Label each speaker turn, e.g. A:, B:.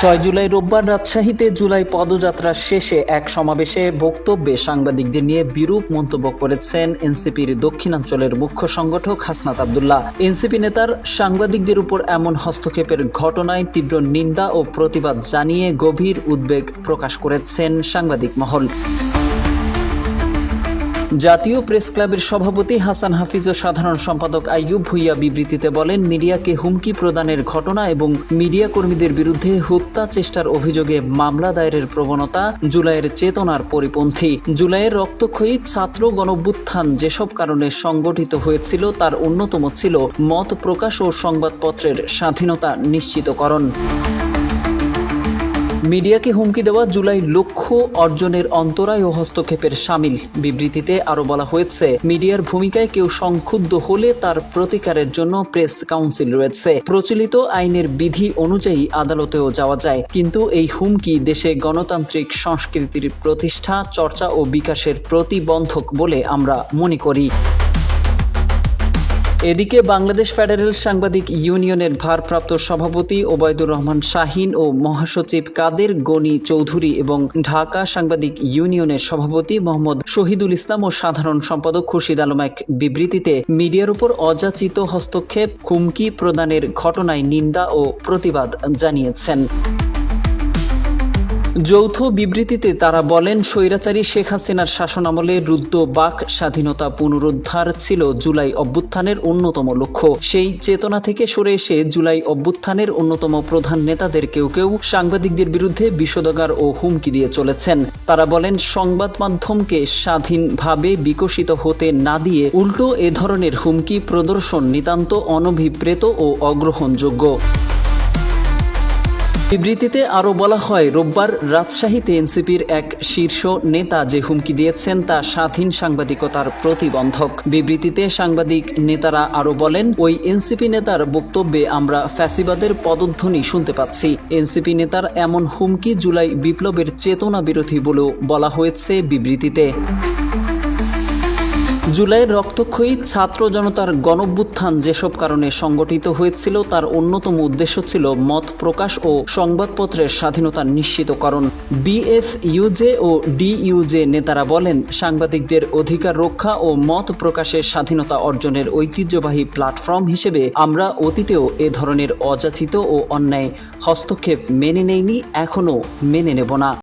A: ছয় জুলাই রোববার রাজশাহীতে জুলাই পদযাত্রা শেষে এক সমাবেশে বক্তব্যে সাংবাদিকদের নিয়ে বিরূপ মন্তব্য করেছেন এনসিপির দক্ষিণাঞ্চলের মুখ্য সংগঠক হাসনাত আবদুল্লাহ এনসিপি নেতার সাংবাদিকদের উপর এমন হস্তক্ষেপের ঘটনায় তীব্র নিন্দা ও প্রতিবাদ জানিয়ে গভীর উদ্বেগ প্রকাশ করেছেন সাংবাদিক মহল জাতীয় প্রেস ক্লাবের সভাপতি হাসান হাফিজ ও সাধারণ সম্পাদক আইয়ুব ভুইয়া বিবৃতিতে বলেন মিডিয়াকে হুমকি প্রদানের ঘটনা এবং মিডিয়া কর্মীদের বিরুদ্ধে হত্যা চেষ্টার অভিযোগে মামলা দায়েরের প্রবণতা জুলাইয়ের চেতনার পরিপন্থী জুলাইয়ের রক্তক্ষয়ী ছাত্র গণভ্যুত্থান যেসব কারণে সংগঠিত হয়েছিল তার অন্যতম ছিল মত প্রকাশ ও সংবাদপত্রের স্বাধীনতা নিশ্চিতকরণ মিডিয়াকে হুমকি দেওয়া জুলাই লক্ষ্য অর্জনের অন্তরায় ও হস্তক্ষেপের সামিল বিবৃতিতে আরও বলা হয়েছে মিডিয়ার ভূমিকায় কেউ সংক্ষুব্ধ হলে তার প্রতিকারের জন্য প্রেস কাউন্সিল রয়েছে প্রচলিত আইনের বিধি অনুযায়ী আদালতেও যাওয়া যায় কিন্তু এই হুমকি দেশে গণতান্ত্রিক সংস্কৃতির প্রতিষ্ঠা চর্চা ও বিকাশের প্রতিবন্ধক বলে আমরা মনে করি এদিকে বাংলাদেশ ফেডারেল সাংবাদিক ইউনিয়নের ভারপ্রাপ্ত সভাপতি ওবায়দুর রহমান শাহিন ও মহাসচিব কাদের গনি চৌধুরী এবং ঢাকা সাংবাদিক ইউনিয়নের সভাপতি মোহাম্মদ শহীদুল ইসলাম ও সাধারণ সম্পাদক খুরশিদ আলম এক বিবৃতিতে মিডিয়ার উপর অযাচিত হস্তক্ষেপ হুমকি প্রদানের ঘটনায় নিন্দা ও প্রতিবাদ জানিয়েছেন যৌথ বিবৃতিতে তারা বলেন স্বৈরাচারী শেখ হাসিনার শাসনামলে রুদ্ধ বাক স্বাধীনতা পুনরুদ্ধার ছিল জুলাই অভ্যুত্থানের অন্যতম লক্ষ্য সেই চেতনা থেকে সরে এসে জুলাই অভ্যুত্থানের অন্যতম প্রধান নেতাদের কেউ কেউ সাংবাদিকদের বিরুদ্ধে বিষোদগার ও হুমকি দিয়ে চলেছেন তারা বলেন সংবাদ মাধ্যমকে স্বাধীনভাবে বিকশিত হতে না দিয়ে উল্টো এ ধরনের হুমকি প্রদর্শন নিতান্ত অনভিপ্রেত ও অগ্রহণযোগ্য বিবৃতিতে আরও বলা হয় রোববার রাজশাহীতে এনসিপির এক শীর্ষ নেতা যে হুমকি দিয়েছেন তা স্বাধীন সাংবাদিকতার প্রতিবন্ধক বিবৃতিতে সাংবাদিক নেতারা আরও বলেন ওই এনসিপি নেতার বক্তব্যে আমরা ফ্যাসিবাদের পদধ্বনি শুনতে পাচ্ছি এনসিপি নেতার এমন হুমকি জুলাই বিপ্লবের চেতনা বিরোধী বলেও বলা হয়েছে বিবৃতিতে জুলাইয়ের রক্তক্ষয়ী ছাত্র জনতার গণভ্যুত্থান যেসব কারণে সংগঠিত হয়েছিল তার অন্যতম উদ্দেশ্য ছিল মত প্রকাশ ও সংবাদপত্রের স্বাধীনতা নিশ্চিতকরণ বিএফ ইউজে ও ডিইউজে নেতারা বলেন সাংবাদিকদের অধিকার রক্ষা ও মত প্রকাশের স্বাধীনতা অর্জনের ঐতিহ্যবাহী প্ল্যাটফর্ম হিসেবে আমরা অতীতেও এ ধরনের অযাচিত ও অন্যায় হস্তক্ষেপ মেনে নেইনি এখনও মেনে নেব না